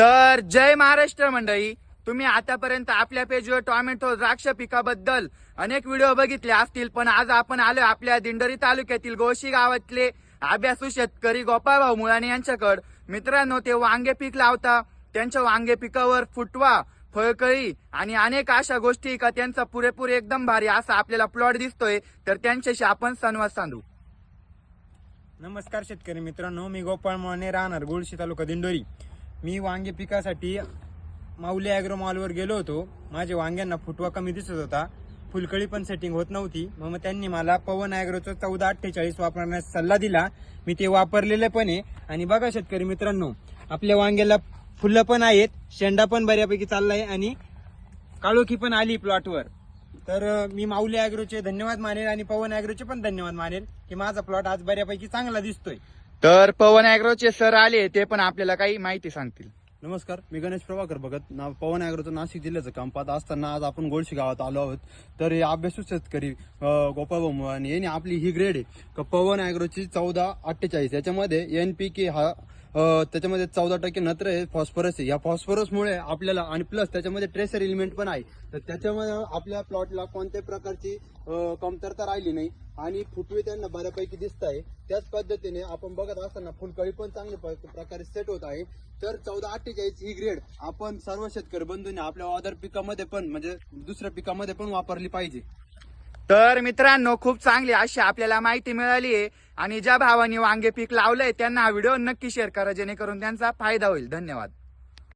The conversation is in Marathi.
तर जय महाराष्ट्र मंडळी. तुम्ही आतापर्यंत आपल्या पेजवर टॉमॅटो द्राक्ष पिकाबद्दल अनेक व्हिडिओ बघितले असतील पण आज आपण आलो आपल्या दिंडोरी तालुक्यातील गोशी गावातले अभ्यासू शेतकरी गोपाळभाऊ मुळाने यांच्याकडे. मित्रांनो ते वांगे पीक लावता त्यांच्या वांगे पिकावर फुटवा फळकळी आणि अनेक अशा गोष्टी का त्यांचा पुरेपूर एकदम भारी असा आपल्याला प्लॉट दिसतोय तर त्यांच्याशी आपण संवाद साधू. नमस्कार शेतकरी मित्रांनो मी गोपाळ माने राहणार गोळशी तालुका दिंडोरी. मी वांगे पिकासाठी माऊली ॲग्रो मॉलवर गेलो होतो. माझ्या वांग्यांना फुटवा कमी दिसत होता. फुलकळी पण सेटिंग होत नव्हती. मग मग त्यांनी मला पवन ॲग्रोचं चौदा अठ्ठेचाळीस वापरण्यास सल्ला दिला. मी ते वापरलेलं पण आहे. आणि बघा शेतकरी मित्रांनो आपल्या वांग्याला फुलं पण आहेत शेंडा पण बऱ्यापैकी चाललाय आणि काळोखी पण आली प्लॉटवर. तर मी माऊली ॲग्रोचे धन्यवाद मानेल आणि पवन ॲग्रोचे पण धन्यवाद मानेल की माझा प्लॉट आज बऱ्यापैकी चांगला दिसतोय. तर पवन अॅग्रोचे सर आले ते पण आपल्याला काही माहिती सांगतील. नमस्कार मी गणेश प्रभाकर भगत. ना पवन अॅग्रोचं नाशिक जिल्ह्याचं काम पाहत असताना आज आपण गोळशी गावात आलो आहोत. तर हे अभ्यासू शेतकरी गोपाळ आणि यांनी आपली ही ग्रेड आहे. का पवन अॅग्रोची चौदा अठ्ठेचाळीस. याच्यामध्ये एन पी के हा त्याच्यामध्ये चौदा टक्के नत्र आहे फॉस्फरस आहे. या फॉस्फरसमुळे आपल्याला आणि प्लस त्याच्यामध्ये ट्रेसर एलिमेंट पण आहे. तर त्याच्यामुळे आपल्या प्लॉटला कोणत्याही प्रकारची कमतरता राहिली नाही. आणि फुटवे त्यांना बऱ्यापैकी दिसत आहे त्याच पद्धतीने आपण बघत असताना फुलकळी पण चांगल्या प्रकारे सेट होत आहे. तर चौदा अठ्ठेचाळीस ही ग्रेड आपण सर्व शेतकरी बंधूंनी आपल्या अदर पिकामध्ये पण म्हणजे दुसऱ्या पिकामध्ये पण वापरली पाहिजे. तर मित्रांनो खूप चांगली अशी आपल्याला माहिती मिळाली आहे. आणि ज्या भावाने वांगे पीक लावलंय त्यांना हा व्हिडिओ नक्की शेअर करा जेणेकरून त्यांचा फायदा होईल. धन्यवाद.